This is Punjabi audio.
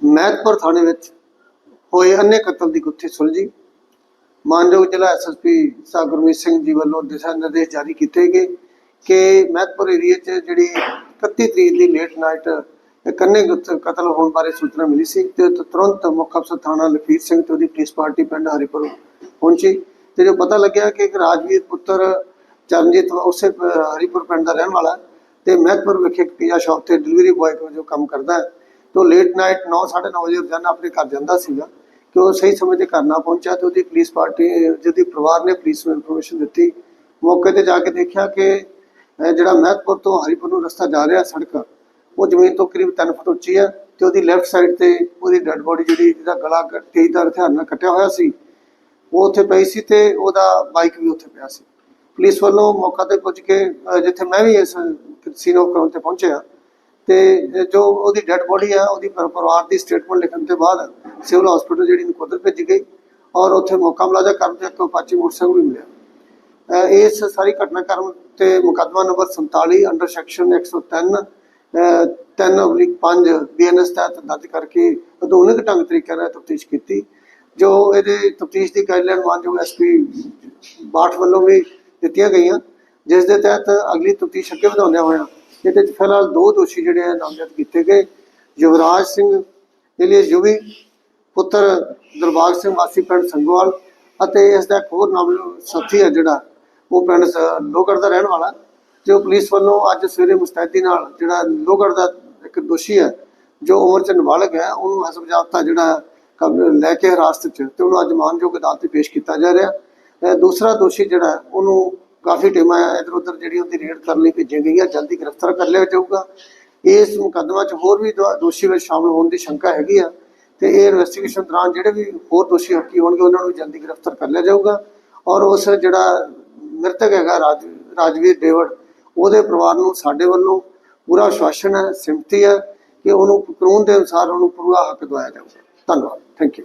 ਮਹਿਤਪੁਰ ਥਾਣੇ ਵਿੱਚ ਹੋਏ ਅੰਨੇ ਕਤਲ ਦੀ ਗੁੱਥੀ ਸੁਲਝੀ ਮਾਨਯੋਗ ਜ਼ਿਲ੍ਹਾ ਐਸਐਸਪੀ ਸਾਹਿਬ ਸਿੰਘ ਜੀ ਵੱਲੋਂ ਦਿਸ਼ਾ ਨਿਰਦੇਸ਼ ਜਾਰੀ ਕੀਤੇ ਗਏ ਕਿ ਮਹਿਤਪੁਰ ਏਰੀਆ 'ਚ ਜਿਹੜੀ 31 ਤਰੀਕ ਦੀ ਲੇਟ ਨਾਈਟ ਇੱਕ ਕਤਲ ਹੋਣ ਬਾਰੇ ਸੂਚਨਾ ਮਿਲੀ ਸੀ ਤੇ ਤੁਰੰਤ ਮੁੱਖ ਅਫਸਰ ਥਾਣਾ ਲਖੀਰ ਸਿੰਘ ਤੇ ਉਹਦੀ ਪੁਲਿਸ ਪਾਰਟੀ ਪਿੰਡ ਹਰੀਪੁਰ ਪਹੁੰਚੀ ਤੇ ਜੋ ਪਤਾ ਲੱਗਿਆ ਕਿ ਇੱਕ ਰਾਜਵੀਰ ਪੁੱਤਰ ਚਰਨਜੀਤ ਉਸੇ ਹਰੀਪੁਰ ਪਿੰਡ ਦਾ ਰਹਿਣ ਵਾਲਾ ਤੇ ਮਹਿਤਪੁਰ ਵਿਖੇ ਇੱਕ ਪੀਜ਼ਾ ਸ਼ਾਪ ਤੇ ਡਿਲੀਵਰੀ ਬॉय ਵਜੋਂ ਕੰਮ ਕਰਦਾ ਹੈ। ਤੋਂ ਲੇਟ ਨਾਈਟ 9:30 ਵਜੇ ਰੋਜ਼ਾਨਾ ਆਪਣੇ ਘਰ ਜਾਂਦਾ ਸੀਗਾ ਕਿ ਉਹ ਸਹੀ ਸਮੇਂ ਤੇ ਘਰ ਨਾ ਪਹੁੰਚਿਆ ਤੇ ਉਹਦੀ ਪੁਲਿਸ ਪਾਰਟੀ ਜਿਹਦੀ ਪਰਿਵਾਰ ਨੇ ਪੁਲਿਸ ਨੂੰ ਇਨਫੋਰਮੇਸ਼ਨ ਦਿੱਤੀ। ਮੌਕੇ ਤੇ ਜਾ ਕੇ ਦੇਖਿਆ ਕਿ ਜਿਹੜਾ ਮਹਿਤਪੁਰ ਤੋਂ ਹਰੀਪੁਰ ਨੂੰ ਰਸਤਾ ਜਾ ਰਿਹਾ ਸੜਕ, ਉਹ ਜ਼ਮੀਨ ਤੋਂ ਕਰੀਬ 3 ਫੁੱਟ ਉੱਚੀ ਹੈ ਤੇ ਉਹਦੀ ਲੈਫਟ ਸਾਈਡ ਤੇ ਉਹਦੀ ਡੈੱਡ ਬੋਡੀ ਜਿਹੜੀ, ਜਿਹਦਾ ਗਲਾ ਕ- ਤੇਜ਼ਦਾਰ ਹਥਿਆਰ ਨਾਲ ਕੱਟਿਆ ਹੋਇਆ ਸੀ, ਉਹ ਉੱਥੇ ਪਈ ਸੀ ਤੇ ਉਹਦਾ ਬਾਈਕ ਵੀ ਉੱਥੇ ਪਿਆ ਸੀ। ਪੁਲਿਸ ਵੱਲੋਂ ਮੌਕਾ ਤੇ ਪੁੱਜ ਕੇ ਜਿੱਥੇ ਮੈਂ ਵੀ ਇਸ ਸੀਨ ਆਫ ਕਰਾਉਣ ਤੇ ਪਹੁੰਚਿਆ ਤੇ ਜੋ ਉਹਦੀ ਡੈੱਡ ਬੋਡੀ ਆ, ਉਹਦੀ ਪਰਿਵਾਰ ਦੀ ਸਟੇਟਮੈਂਟ ਲਿਖਣ ਤੋਂ ਬਾਅਦ ਸਿਵਲ ਹਸਪੀਟਲ ਜਿਹੜੀ ਨਕੋਦਰ ਭੇਜੀ ਗਈ ਔਰ ਉੱਥੇ ਮੌਕਾ ਮੁਲਾਜ਼ਾ ਕਰਨ ਤੇ ਇੱਕ ਅਪਾਚੀ ਮੋਟਰਸਾਈਕਲ ਵੀ ਮਿਲਿਆ। ਇਸ ਸਾਰੀ ਘਟਨਾਕ੍ਰਮ ਤੇ ਮੁਕੱਦਮਾ ਨੰਬਰ 47 ਅੰਡਰ ਸੈਕਸ਼ਨ 103 3/5 ਬੀਐਨਐਸ ਤਹਿਤ ਦਰਜ ਕਰਕੇ ਆਧੁਨਿਕ ਢੰਗ ਤਰੀਕੇ ਨਾਲ ਤਫਤੀਸ਼ ਕੀਤੀ, ਜੋ ਇਹਦੇ ਤਫਤੀਸ਼ ਦੀ ਗਾਈਡਲਾਈਨ ਮਾਨਯੋਗ ਐਸਪੀ ਬਾਠ ਵੱਲੋਂ ਵੀ ਦਿੱਤੀਆਂ ਗਈਆਂ, ਜਿਸ ਦੇ ਤਹਿਤ ਅਗਲੀ ਤਫਤੀਸ਼ ਅੱਗੇ ਵਧਾਉਂਦਿਆਂ ਹੋਇਆ ਇਹਦੇ ਵਿੱਚ ਫਿਲਹਾਲ ਦੋ ਦੋਸ਼ੀ ਜਿਹੜੇ ਆ ਨਾਮਜ਼ਦ ਕੀਤੇ ਗਏ। ਯੁਵਰਾਜ ਸਿੰਘ ਜਿਹੜੇ ਯੁਵੀ, ਪੁੱਤਰ ਦਰਬਾਗ ਸਿੰਘ ਵਾਸੀ ਪਿੰਡ ਸੰਗਵਾਲ ਅਤੇ ਇਸ ਦਾ ਇੱਕ ਹੋਰ ਨਾਮ ਸਾਥੀ ਹੈ ਜਿਹੜਾ, ਉਹ ਪਿੰਡ ਸ- ਲੋਹਗੜ੍ਹ ਦਾ ਰਹਿਣ ਵਾਲਾ। ਤੇ ਪੁਲਿਸ ਵੱਲੋਂ ਅੱਜ ਸਵੇਰੇ ਮੁਸਤੈਦੀ ਨਾਲ ਜਿਹੜਾ ਲੋਹਗੜ੍ਹ ਦਾ ਇੱਕ ਦੋਸ਼ੀ ਹੈ ਜੋ ਉਮਰ ਚ ਨਾਬਾਲਗ ਹੈ, ਉਹਨੂੰ ਹਸਬ ਜਾਬਤਾ ਜਿਹੜਾ ਕਬ- ਲੈ ਕੇ ਹਿਰਾਸਤ ਚ ਤੇ ਉਹਨੂੰ ਅੱਜ ਮਾਨਯੋਗ ਅਦਾਲਤ 'ਚ ਪੇਸ਼ ਕੀਤਾ ਜਾ ਰਿਹਾ। ਦੂਸਰਾ ਦੋਸ਼ੀ ਜਿਹੜਾ, ਉਹਨੂੰ ਕਾਫੀ ਟੀਮਾਂ ਇਧਰ ਉਧਰ ਜਿਹੜੀ ਉਹਦੀ ਰੇਡ ਕਰਨ ਲਈ ਭੇਜੀਆਂ ਗਈਆਂ, ਜਲਦੀ ਗ੍ਰਿਫਤਾਰ ਕਰ ਲਿਆ ਜਾਊਗਾ। ਇਸ ਮੁਕੱਦਮਾ 'ਚ ਹੋਰ ਵੀ ਦੋ- ਦੋਸ਼ੀ ਵਿੱਚ ਸ਼ਾਮਲ ਹੋਣ ਦੀ ਸ਼ੰਕਾ ਹੈਗੀ ਆ ਤੇ ਇਹ ਇਨਵੈਸਟੀਗੇਸ਼ਨ ਦੌਰਾਨ ਜਿਹੜੇ ਵੀ ਹੋਰ ਦੋਸ਼ੀ ਹੱਕੀ ਹੋਣਗੇ, ਉਹਨਾਂ ਨੂੰ ਜਲਦੀ ਗ੍ਰਿਫਤਾਰ ਕਰ ਲਿਆ ਜਾਊਗਾ। ਔਰ ਉਸ ਜਿਹੜਾ ਮ੍ਰਿਤਕ ਹੈਗਾ ਰਾਜ, ਰਾਜਵੀਰ ਡੇਵਿਡ ਉਹਦੇ ਪਰਿਵਾਰ ਨੂੰ, ਸਾਡੇ ਵੱਲੋਂ ਪੂਰਾ ਆਸ਼ਵਾਸਨ ਹੈ ਸਿਮਤੀ ਹੈ ਕਿ ਉਹਨੂੰ ਕਾਨੂੰਨ ਦੇ ਅਨੁਸਾਰ ਉਹਨੂੰ ਪੂਰਾ ਹੱਕ ਦਿਵਾਇਆ ਜਾਊਗਾ। ਧੰਨਵਾਦ। Thank you